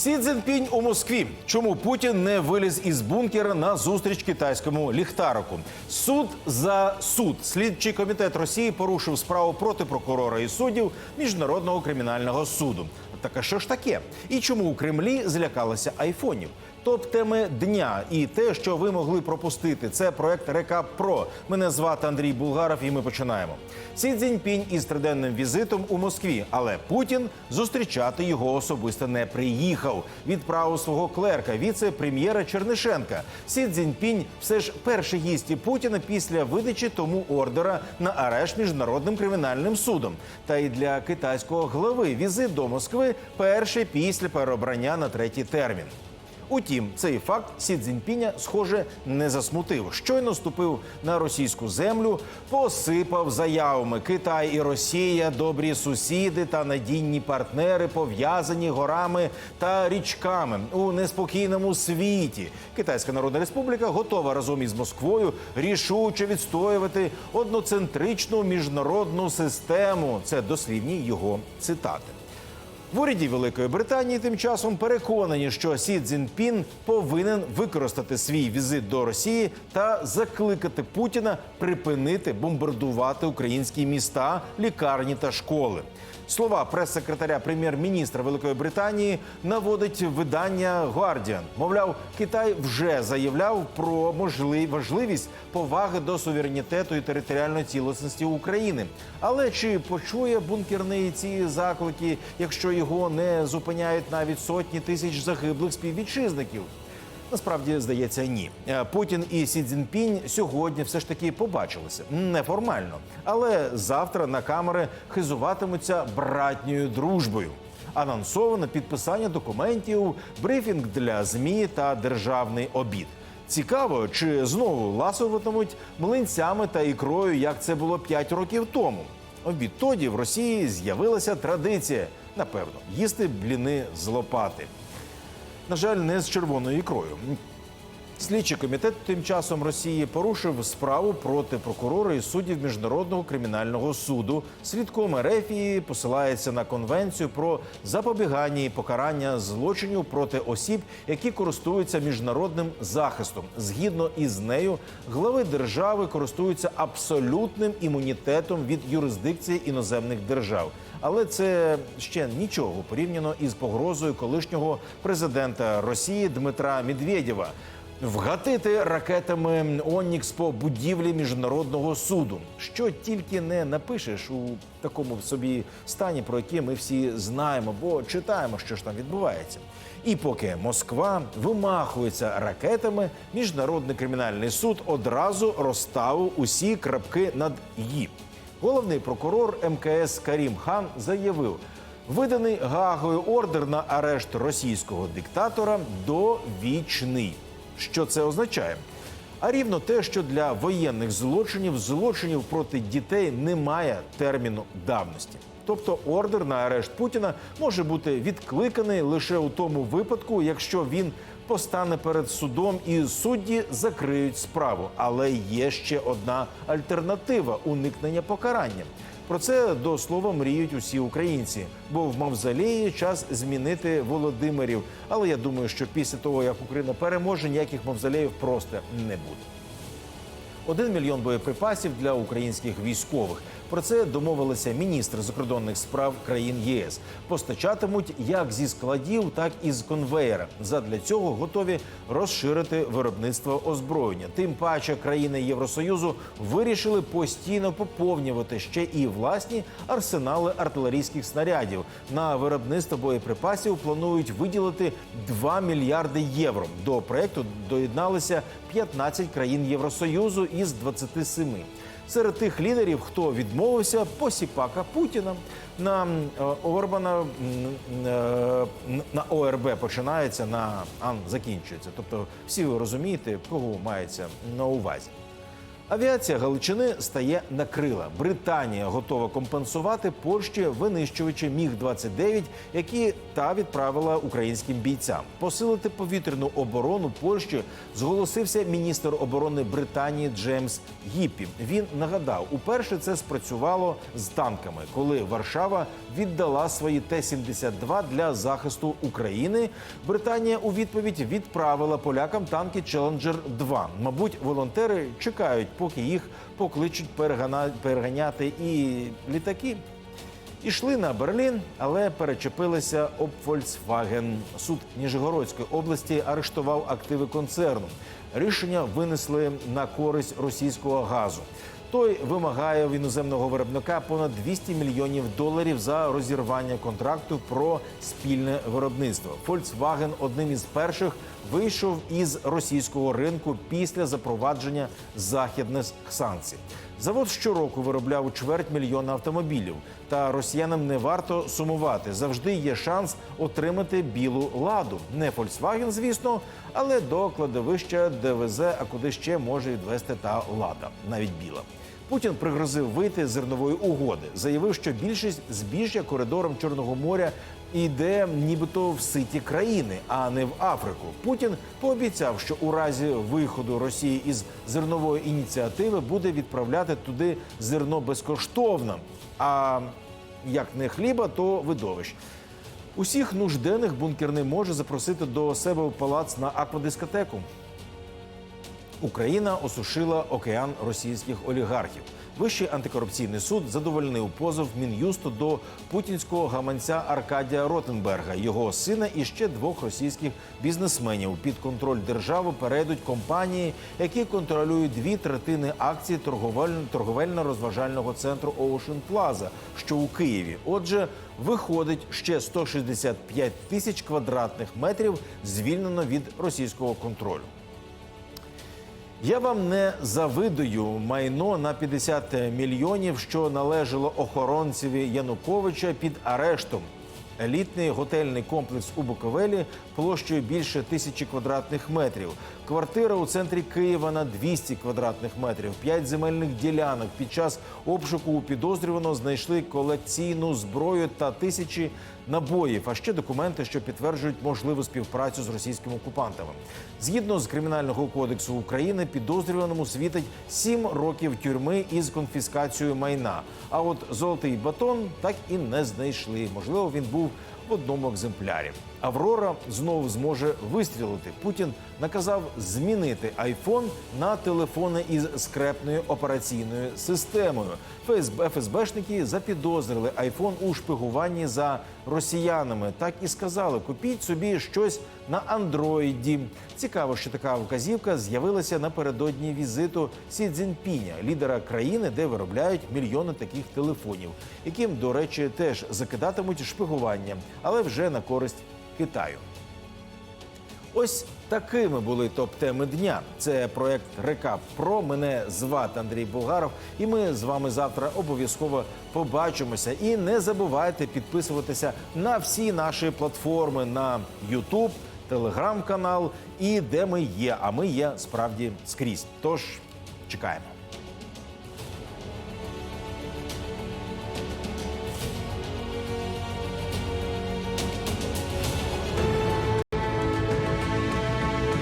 Сі Цзіньпінь у Москві. Чому Путін не виліз із бункера на зустріч китайському ліхтарику? Суд за суд. Слідчий комітет Росії порушив справу проти прокурора і суддів міжнародного кримінального суду. Так а що ж таке? І чому у Кремлі злякалися айфонів? Топ теми дня і те, що ви могли пропустити, це проект Рекап Про. Мене звати Андрій Булгаров, і ми починаємо. Сі Цзіньпінь із триденним візитом у Москві, але Путін зустрічати його особисто не приїхав. Відправив свого клерка, віце-прем'єра Чернишенка. Сі Цзіньпінь все ж перший гість Путіна після видачі тому ордера на арешт міжнародним кримінальним судом. Та й для китайського глави візит до Москви перший після переобрання на третій термін. Утім, цей факт Сі Цзіньпіня, схоже, не засмутив. Щойно ступив на російську землю, посипав заявами Китай і Росія добрі сусіди та надійні партнери, пов'язані горами та річками у неспокійному світі. Китайська Народна Республіка готова разом із Москвою рішуче відстоювати одноцентричну міжнародну систему. Це дослівні його цитати. В уряді Великої Британії тим часом переконані, що Сі Цзіньпін повинен використати свій візит до Росії та закликати Путіна припинити бомбардувати українські міста, лікарні та школи. Слова прес-секретаря прем'єр-міністра Великої Британії наводить видання Guardian. Мовляв, Китай вже заявляв про можлив- важливість поваги до суверенітету і територіальної цілісності України. Але чи почує бункерний ці заклики, якщо його не зупиняють навіть сотні тисяч загиблих співвітчизників? Насправді здається, ні. Е, Путін і Сі Цзіньпінь сьогодні все ж таки побачилися неформально, але завтра на камери хизуватимуться братньою дружбою. Анонсовано підписання документів, брифінг для змі та державний обід. Цікаво, чи знову ласуватимуть млинцями та ікрою, як це було 5 років тому. Відтоді в Росії з'явилася традиція, напевно, їсти бліни з лопати. На жаль, не з червоною ікрою. Слідчий комітет тим часом Росії порушив справу проти прокурора і суддів міжнародного кримінального суду. Слідком Ерефії посилається на конвенцію про запобігання і покарання злочинів проти осіб, які користуються міжнародним захистом. Згідно із нею, глави держави користуються абсолютним імунітетом від юрисдикції іноземних держав. Але це ще нічого порівняно із погрозою колишнього президента Росії Дмитра Медведєва вгатити ракетами Онікс по будівлі міжнародного суду. Що тільки не напишеш у такому собі стані, про який ми всі знаємо, бо читаємо, що ж там відбувається. І поки Москва вимахується ракетами, міжнародний кримінальний суд одразу розставив усі крапки над «і». Головний прокурор МКС Карім Хан заявив, виданий Гаагою ордер на арешт російського диктатора довічний. Що це означає? А рівно те, що для воєнних злочинів, злочинів проти дітей немає терміну давності. Тобто ордер на арешт Путіна може бути відкликаний лише у тому випадку, якщо він постане перед судом і судді закриють справу. Але є ще одна альтернатива уникнення покарання. Про це до слова мріють усі українці, бо в мавзолеї час змінити Володимирів. Але я думаю, що після того як Україна переможе, ніяких мавзолеїв просто не буде. Один мільйон боєприпасів для українських військових. Про це домовилися міністри закордонних справ країн ЄС. Постачатимуть як зі складів, так і з конвеєра. Задля цього готові розширити виробництво озброєння. Тим паче країни Євросоюзу вирішили постійно поповнювати ще і власні арсенали артилерійських снарядів. На виробництво боєприпасів планують виділити 2 мільярди євро. До проекту доєдналися 15 країн Євросоюзу із 27. Серед тих лідерів, хто відмовився, посіпака Путіна на е, Орбана е, на ОРБ починається, на Ан закінчується. Тобто, всі ви розумієте, кого мається на увазі. Авіація Галичини стає на крила. Британія готова компенсувати Польщі винищувачі Міг 29 які та відправила українським бійцям. Посилити повітряну оборону Польщі зголосився міністр оборони Британії Джеймс Гіппі. Він нагадав, уперше це спрацювало з танками, коли Варшава віддала свої Т-72 для захисту України. Британія у відповідь відправила полякам танки Челенджер 2 Мабуть, волонтери чекають, поки їх покличуть переганяти і літаки. Ішли на Берлін, але перечепилися об Volkswagen. Суд Ніжгородської області арештував активи концерну. Рішення винесли на користь російського газу. Той вимагає в іноземного виробника понад 200 мільйонів доларів за розірвання контракту про спільне виробництво. Volkswagen одним із перших вийшов із російського ринку після запровадження західних санкцій. Завод щороку виробляв чверть мільйона автомобілів. Та росіянам не варто сумувати. Завжди є шанс отримати білу ладу. Не Volkswagen, звісно, але до кладовища, де везе, а куди ще може відвести та лада, навіть біла. Путін пригрозив вийти з зернової угоди. Заявив, що більшість збіжжя коридором Чорного моря йде нібито в ситі країни, а не в Африку. Путін пообіцяв, що у разі виходу Росії із зернової ініціативи буде відправляти туди зерно безкоштовно. А як не хліба, то видовищ. Усіх нужденних бункерний може запросити до себе в палац на аквадискотеку. Україна осушила океан російських олігархів. Вищий антикорупційний суд задовольнив позов мін'юсту до путінського гаманця Аркадія Ротенберга, його сина і ще двох російських бізнесменів. Під контроль держави перейдуть компанії, які контролюють дві третини акцій торговель- торговельно-розважального центру Ocean Plaza, що у Києві. Отже, виходить ще 165 тисяч квадратних метрів звільнено від російського контролю. Я вам не завидую майно на 50 мільйонів, що належало охоронцеві Януковича під арештом. Елітний готельний комплекс у Буковелі площею більше тисячі квадратних метрів. Квартира у центрі Києва на 200 квадратних метрів. П'ять земельних ділянок. Під час обшуку у підозрюваного знайшли колекційну зброю та тисячі набоїв, а ще документи, що підтверджують можливу співпрацю з російськими окупантами. Згідно з кримінального кодексу України, підозрюваному світить 7 років тюрми із конфіскацією майна. А от золотий батон так і не знайшли. Можливо, він був в одному екземплярі. Аврора знову зможе вистрілити. Путін наказав змінити айфон на телефони із скрепною операційною системою. ФСБ ФСБшники запідозрили айфон у шпигуванні за росіянами. Так і сказали: купіть собі щось на андроїді. Цікаво, що така вказівка з'явилася напередодні візиту Сі Цзіньпіня, лідера країни, де виробляють мільйони таких телефонів, яким, до речі, теж закидатимуть шпигування, але вже на користь Китаю. Ось такими були топ-теми дня. Це проект Рекап Про. Мене звати Андрій Булгаров, і ми з вами завтра обов'язково побачимося. І не забувайте підписуватися на всі наші платформи на YouTube, телеграм-канал і де ми є. А ми є справді скрізь. Тож чекаємо.